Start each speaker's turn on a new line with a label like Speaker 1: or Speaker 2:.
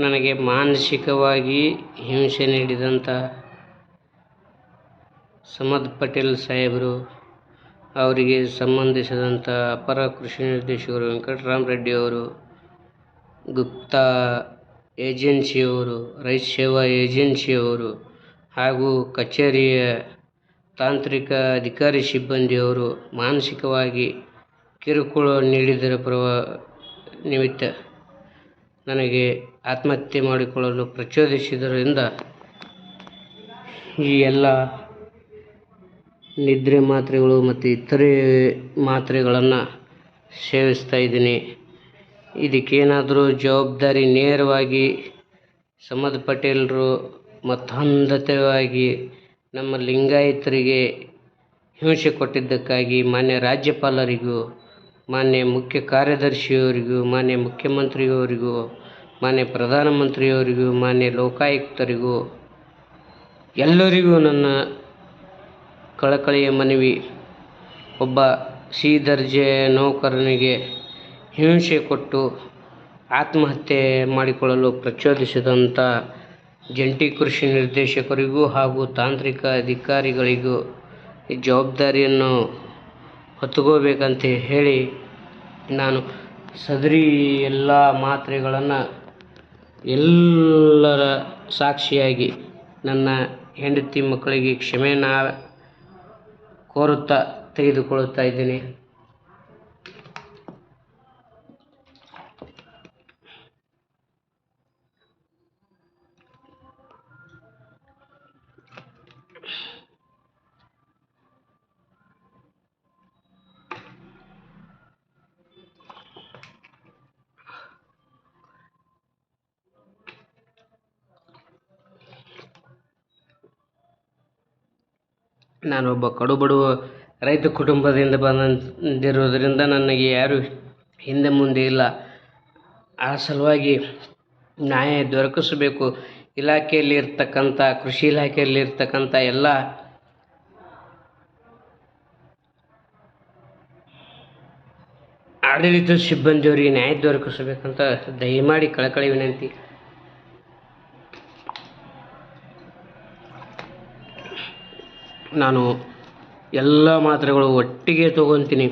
Speaker 1: ನನಗೆ ಮಾನಸಿಕವಾಗಿ ಹಿಂಸೆ ನೀಡಿದಂಥ ಸಮದ್ ಪಟೇಲ್ ಸಾಹೇಬರು, ಅವರಿಗೆ ಸಂಬಂಧಿಸಿದಂಥ ಅಪರ ಕೃಷಿ ನಿರ್ದೇಶಕರು ವೆಂಕಟರಾಮ್ ರೆಡ್ಡಿ ಅವರು, ಗುಪ್ತಾ ಏಜೆನ್ಸಿಯವರು ರೈತ ಸೇವಾ ಏಜೆನ್ಸಿಯವರು ಹಾಗೂ ಕಚೇರಿಯ ತಾಂತ್ರಿಕ ಅಧಿಕಾರಿ ಸಿಬ್ಬಂದಿಯವರು ಮಾನಸಿಕವಾಗಿ ಕಿರುಕುಳ ನೀಡಿದರ ಪರವ, ನಿಮಿತ್ತ ನನಗೆ ಆತ್ಮಹತ್ಯೆ ಮಾಡಿಕೊಳ್ಳಲು ಪ್ರಚೋದಿಸಿದ್ದರಿಂದ ಈ ಎಲ್ಲ ನಿದ್ರೆ ಮಾತ್ರೆಗಳು ಮತ್ತು ಇತರೆ ಮಾತ್ರೆಗಳನ್ನು ಸೇವಿಸ್ತಾ ಇದ್ದೀನಿ. ಇದಕ್ಕೇನಾದರೂ ಜವಾಬ್ದಾರಿ ನೇರವಾಗಿ ಸಮದ್ ಪಟೇಲರು ಮತಾಂಧತೆಯಾಗಿ ನಮ್ಮ ಲಿಂಗಾಯತರಿಗೆ ಹಿಂಸೆ ಕೊಟ್ಟಿದ್ದಕ್ಕಾಗಿ ಮಾನ್ಯ ರಾಜ್ಯಪಾಲರಿಗೂ ಮಾನ್ಯ ಮುಖ್ಯ ಕಾರ್ಯದರ್ಶಿಯವರಿಗೂ, ಮಾನ್ಯ ಮುಖ್ಯಮಂತ್ರಿಯವರಿಗೂ, ಮಾನ್ಯ ಪ್ರಧಾನಮಂತ್ರಿಯವರಿಗೂ, ಮಾನ್ಯ ಲೋಕಾಯುಕ್ತರಿಗೂ, ಎಲ್ಲರಿಗೂ ನನ್ನ ಕಳಕಳಿಯ ಮನವಿ. ಒಬ್ಬ ಸಿ ದರ್ಜೆ ನೌಕರನಿಗೆ ಹಿಂಸೆ ಕೊಟ್ಟು ಆತ್ಮಹತ್ಯೆ ಮಾಡಿಕೊಳ್ಳಲು ಪ್ರಚೋದಿಸಿದಂಥ ಜಂಟಿ ಕೃಷಿ ನಿರ್ದೇಶಕರಿಗೂ ಹಾಗೂ ತಾಂತ್ರಿಕ ಅಧಿಕಾರಿಗಳಿಗೂ ಈ ಜವಾಬ್ದಾರಿಯನ್ನು ಹೊತ್ತುಕೋಬೇಕಂತ ಹೇಳಿ ನಾನು ಸದರಿ ಎಲ್ಲ ಮಾತ್ರೆಗಳನ್ನು ಎಲ್ಲರ ಸಾಕ್ಷಿಯಾಗಿ ನನ್ನ ಹೆಂಡತಿ ಮಕ್ಕಳಿಗೆ ಕ್ಷಮೆಯನ್ನು ಕೋರುತ್ತಾ ತೆಗೆದುಕೊಳ್ಳುತ್ತಾ ಇದ್ದೀನಿ. ನಾನೊಬ್ಬ ಕಡು ಬಡವ ರೈತ ಕುಟುಂಬದಿಂದ ಬಂದಿರುವುದರಿಂದ ನನಗೆ ಯಾರು ಹಿಂದೆ ಮುಂದೆ ಇಲ್ಲ. ಆ ಸಲುವಾಗಿ ನ್ಯಾಯ ದೊರಕಿಸಬೇಕು. ಇಲಾಖೆಯಲ್ಲಿ ಇರ್ತಕ್ಕಂಥ, ಕೃಷಿ ಇಲಾಖೆಯಲ್ಲಿ ಇರ್ತಕ್ಕಂಥ ಎಲ್ಲ ಆಡಳಿತ ಸಿಬ್ಬಂದಿಯವರಿಗೆ ನ್ಯಾಯ ದೊರಕಿಸಬೇಕಂತ ದಯಮಾಡಿ ಕಳಕಳಿ ವಿನಂತಿ. ನಾನು ಎಲ್ಲ ಮಾತ್ರೆಗಳು ಒಟ್ಟಿಗೆ ತಗೊತೀನಿ.